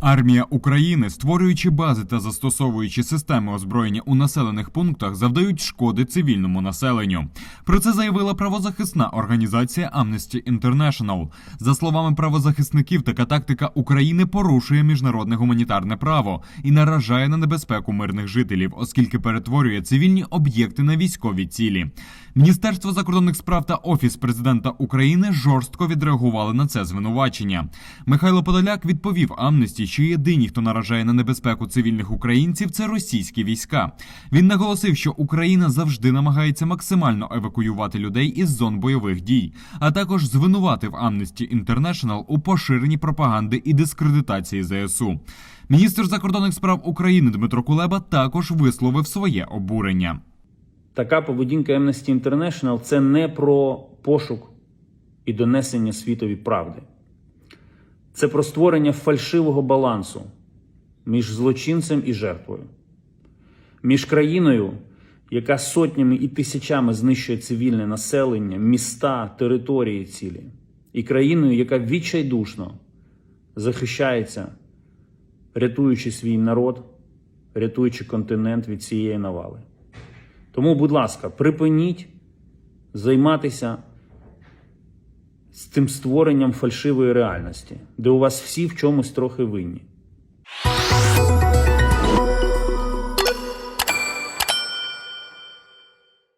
Армія України, створюючи бази та застосовуючи системи озброєння у населених пунктах, завдають шкоди цивільному населенню. Про це заявила правозахисна організація Amnesty International. За словами правозахисників, така тактика України порушує міжнародне гуманітарне право і наражає на небезпеку мирних жителів, оскільки перетворює цивільні об'єкти на військові цілі. Міністерство закордонних справ та офіс президента України жорстко відреагували на це звинувачення. Михайло Подоляк відповів Амнесті, що єдині, хто наражає на небезпеку цивільних українців, це російські війська. Він наголосив, що Україна завжди намагається максимально евакуювати людей із зон бойових дій, а також звинуватив Amnesty International у поширенні пропаганди і дискредитації ЗСУ. Міністр закордонних справ України Дмитро Кулеба також висловив своє обурення. Така поведінка Amnesty International – це не про пошук і донесення світові правди. Це про створення фальшивого балансу між злочинцем і жертвою, між країною, яка сотнями і тисячами знищує цивільне населення, міста, території цілі, і країною, яка відчайдушно захищається, рятуючи свій народ, рятуючи континент від цієї навали. Тому, будь ласка, припиніть займатися з тим створенням фальшивої реальності, де у вас всі в чомусь трохи винні.